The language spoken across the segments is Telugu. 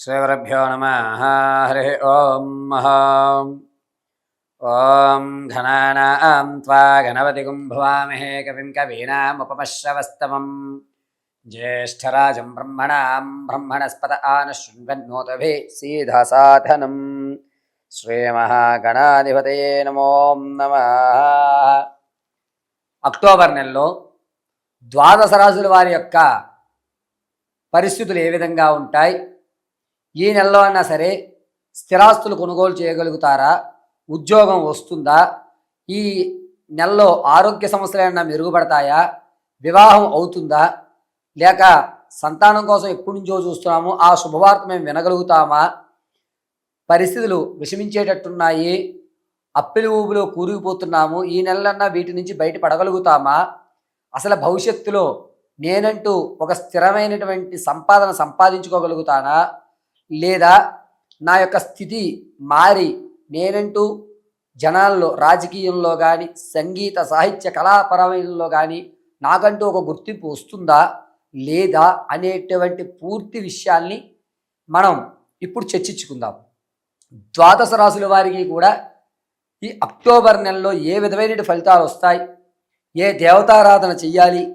श्रीगुरुभ्यो नमः हरिः ॐ ॐ घनानां त्वा घनवतिगुं भवामहे कविं कवीनामुपमश्रवस्तमं ज्येष्ठराजं ब्रह्मणां ब्रह्मणस्पत आनशृण्वन्नोतभि सीधासाधनं శ్రీమహాగణాధిపతయే నమో నమ అక్టోబర్ నెలలో ద్వాదశ రాజుల వారి యొక్క పరిస్థితులు ఏ విధంగా ఉంటాయి ఈ నెలలో అయినా సరే స్థిరాస్తులు కొనుగోలు చేయగలుగుతారా? ఉద్యోగం వస్తుందా? ఈ నెలలో ఆరోగ్య సమస్యలు ఏమైనా మెరుగుపడతాయా? వివాహం అవుతుందా? లేక సంతానం కోసం ఎప్పటి నుంచో చూస్తున్నాము ఆ శుభవార్త మేము వినగలుగుతామా? పరిస్థితులు విషమించేటట్టున్నాయి అప్పిలి ఊబిలో కూరుకుపోతున్నాము ఈ నెలలన్నా వీటి నుంచి బయటపడగలుగుతామా అసలు భవిష్యత్తులో నేనంటూ ఒక స్థిరమైనటువంటి సంపాదన సంపాదించుకోగలుగుతానా? లేదా నా యొక్క స్థితి మారి నేనంటూ జనాల్లో రాజకీయంలో కానీ సంగీత సాహిత్య కళాపరమైనలో కానీ నాకంటూ ఒక గుర్తింపు వస్తుందా? లేదా? అనేటువంటి పూర్తి విషయాల్ని మనం ఇప్పుడు చర్చించుకుందాం. ద్వాదశ రాసుల వారికి కూడా ఈ అక్టోబర్ నెలలో ఏ విధమైన ఫలితాలు వస్తాయి? ఏ దేవతారాధన చెయ్యాలి?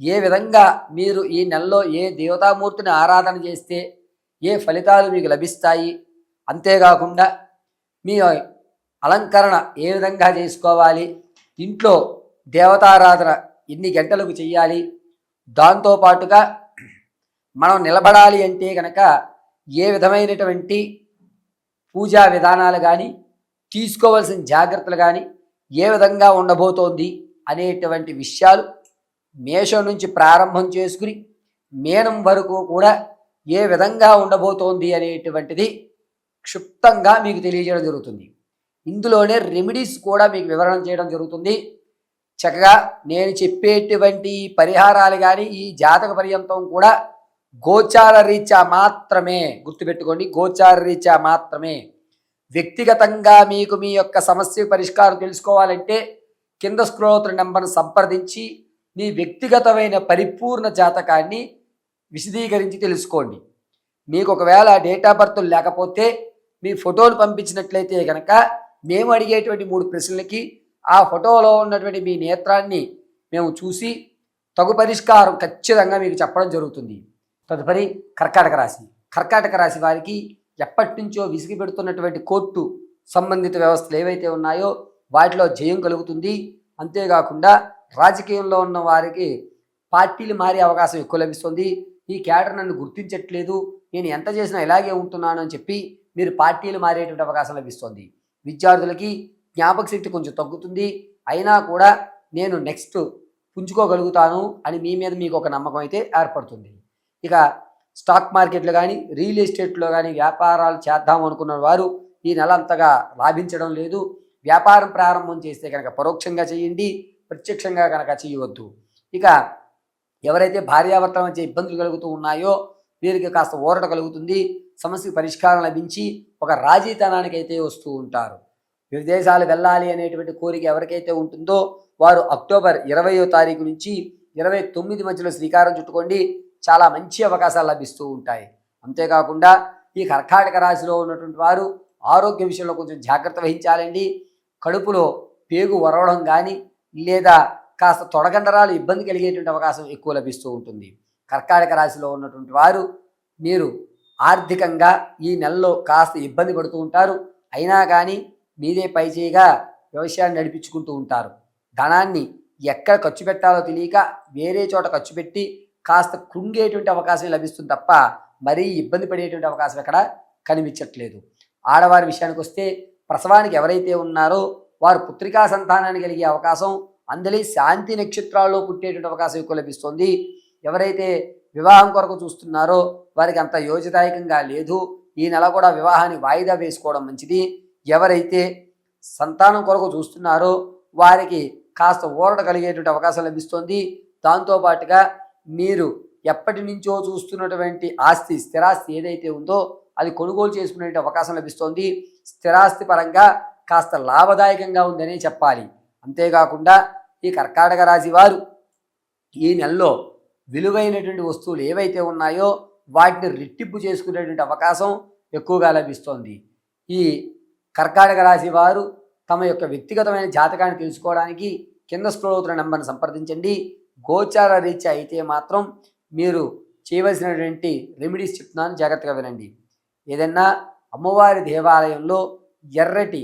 ఏ విధంగా మీరు ఈ నెలలో ఏ దేవతామూర్తిని ఆరాధన చేస్తే ఏ ఫలితాలు మీకు లభిస్తాయి? అంతేకాకుండా మీ అలంకరణ ఏ విధంగా చేసుకోవాలి? ఇంట్లో దేవతారాధన ఎన్ని గంటలకు చెయ్యాలి? దాంతోపాటుగా మనం నిలబడాలి అంటే కనుక ఏ విధమైనటువంటి పూజా విధానాలు కానీ తీసుకోవాల్సిన జాగ్రత్తలు కానీ ఏ విధంగా ఉండబోతోంది అనేటువంటి విషయాలు మేషం నుంచి ప్రారంభం చేసుకుని మేనం వరకు కూడా ఏ విధంగా ఉండబోతోంది అనేటువంటిది క్షుప్తంగా మీకు తెలియజేయడం జరుగుతుంది. ఇందులోనే రెమెడీస్ కూడా మీకు వివరణ చేయడం జరుగుతుంది. చక్కగా నేను చెప్పేటువంటి పరిహారాలు కానీ ఈ జాతక పర్యంతం కూడా గోచార రీత్యా మాత్రమే గుర్తుపెట్టుకోండి. గోచార రీత్యా మాత్రమే. వ్యక్తిగతంగా మీకు మీ యొక్క సమస్య పరిష్కారం తెలుసుకోవాలంటే కింద స్క్రోత్ర నెంబర్ను సంప్రదించి మీ వ్యక్తిగతమైన పరిపూర్ణ జాతకాన్ని విశదీకరించి తెలుసుకోండి. మీకు ఒకవేళ డేట్ ఆఫ్ బర్త్ లేకపోతే మీ ఫోటోలు పంపించినట్లయితే కనుక మేము అడిగేటువంటి మూడు ప్రశ్నలకి ఆ ఫోటోలో ఉన్నటువంటి మీ నేత్రాన్ని మేము చూసి తగు పరిష్కారం ఖచ్చితంగా మీకు చెప్పడం జరుగుతుంది. తదుపరి కర్కాటక రాశి. కర్కాటక రాశి వారికి ఎప్పటి నుంచో విసిగి పెడుతున్నటువంటి కోర్టు సంబంధిత వ్యవస్థలు ఏవైతే ఉన్నాయో వాటిలో జయం కలుగుతుంది. అంతేకాకుండా రాజకీయంలో ఉన్న వారికి పార్టీలు మారే అవకాశం ఎక్కువ లభిస్తుంది. ఈ క్యాడర్ నన్ను గుర్తించట్లేదు నేను ఎంత చేసినా ఇలాగే ఉంటున్నాను అని చెప్పి మీరు పార్టీలు మారేటువంటి అవకాశం లభిస్తుంది. విద్యార్థులకి జ్ఞాపక శక్తి కొంచెం తగ్గుతుంది అయినా కూడా నేను నెక్స్ట్ పుంజుకోగలుగుతాను అని మీ మీద మీకు ఒక నమ్మకం అయితే ఏర్పడుతుంది. ఇక స్టాక్ మార్కెట్లో కానీ రియల్ ఎస్టేట్లో కానీ వ్యాపారాలు చేద్దాం అనుకున్న వారు ఈ నెల అంతగా లాభించడం లేదు. వ్యాపారం ప్రారంభం చేస్తే కనుక పరోక్షంగా చేయండి ప్రత్యక్షంగా కనుక చేయవద్దు. ఇక ఎవరైతే భార్యాభర్తల మధ్య ఇబ్బందులు కలుగుతూ ఉన్నాయో వీరికి కాస్త ఊరట కలుగుతుంది సమస్యకు పరిష్కారం లభించి ఒక రాజీతనానికి అయితే వస్తూ ఉంటారు. విదేశాలు వెళ్ళాలి అనేటువంటి కోరిక ఎవరికైతే ఉంటుందో వారు అక్టోబర్ ఇరవయో తారీఖు నుంచి ఇరవై తొమ్మిది మధ్యలో శ్రీకారం చుట్టుకోండి చాలా మంచి అవకాశాలు లభిస్తూ ఉంటాయి. అంతేకాకుండా ఈ కర్కాటక రాశిలో ఉన్నటువంటి వారు ఆరోగ్య విషయంలో కొంచెం జాగ్రత్త వహించాలండి. కడుపులో పేగు వరవడం కానీ లేదా కాస్త తొడగండరాలు ఇబ్బంది కలిగేటువంటి అవకాశం ఎక్కువ లభిస్తూ ఉంటుంది. కర్కాటక రాశిలో ఉన్నటువంటి వారు మీరు ఆర్థికంగా ఈ నెలలో కాస్త ఇబ్బంది పడుతూ ఉంటారు. అయినా కానీ మీదే పైచేయిగా వ్యవసాయాన్ని నడిపించుకుంటూ ఉంటారు. ధనాన్ని ఎక్కడ ఖర్చు పెట్టాలో తెలియక వేరే చోట ఖర్చు పెట్టి కాస్త కృంగేటువంటి అవకాశం లభిస్తుంది తప్ప మరీ ఇబ్బంది పడేటువంటి అవకాశం ఎక్కడ కనిపించట్లేదు. ఆడవారి విషయానికి వస్తే ప్రసవానికి ఎవరైతే ఉన్నారో వారు పుత్రికా సంతానాన్ని కలిగే అవకాశం అందులో శాంతి నక్షత్రాల్లో పుట్టేటువంటి అవకాశం ఎక్కువ లభిస్తుంది. ఎవరైతే వివాహం కొరకు చూస్తున్నారో వారికి అంత యోజదాయకంగా లేదు. ఈ నెల కూడా వివాహాన్ని వాయిదా వేసుకోవడం మంచిది. ఎవరైతే సంతానం కొరకు చూస్తున్నారో వారికి కాస్త ఊరట కలిగేటువంటి అవకాశం లభిస్తుంది. దాంతోపాటుగా మీరు ఎప్పటి నుంచో చూస్తున్నటువంటి ఆస్తి స్థిరాస్తి ఏదైతే ఉందో అది కొనుగోలు చేసుకునే అవకాశం లభిస్తోంది. స్థిరాస్తి పరంగా కాస్త లాభదాయకంగా ఉందనే చెప్పాలి. అంతేకాకుండా ఈ కర్కాటక రాశి వారు ఈ నెలలో విలువైనటువంటి వస్తువులు ఏవైతే ఉన్నాయో వాటిని రెట్టింపు చేసుకునేటువంటి అవకాశం ఎక్కువగా లభిస్తోంది. ఈ కర్కాటక రాశి వారు తమ యొక్క వ్యక్తిగతమైన జాతకాన్ని తెలుసుకోవడానికి కింద స్క్రోల్ అవుతున్న నెంబర్ని సంప్రదించండి. గోచార రీత్యా అయితే మాత్రం మీరు చేయవలసినటువంటి రెమెడీస్ చెప్తున్నాను జాగ్రత్తగా వినండి. ఏదన్నా అమ్మవారి దేవాలయంలో ఎర్రటి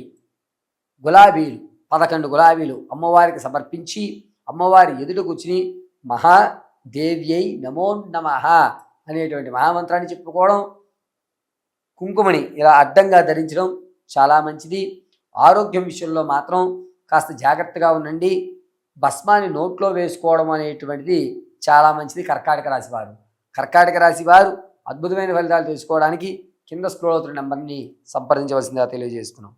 గులాబీలు పదకొండు గులాబీలు అమ్మవారికి సమర్పించి అమ్మవారి ఎదుట కూర్చుని మహాదేవ్యై నమో నమ అనేటువంటి మహామంత్రాన్ని చెప్పుకోవడం కుంకుమని ఇలా అడ్డంగా ధరించడం చాలా మంచిది. ఆరోగ్యం విషయంలో మాత్రం కాస్త జాగ్రత్తగా ఉండండి. భస్మాన్ని నోట్లో వేసుకోవడం అనేటువంటిది చాలా మంచిది కర్కాటక రాశివారు కర్కాటక రాశి వారు అద్భుతమైన ఫలితాలు తెలుసుకోవడానికి కింద స్క్రోల్ అవుతున్న నెంబర్ని సంప్రదించవలసిందిగా తెలియజేసుకున్నాం.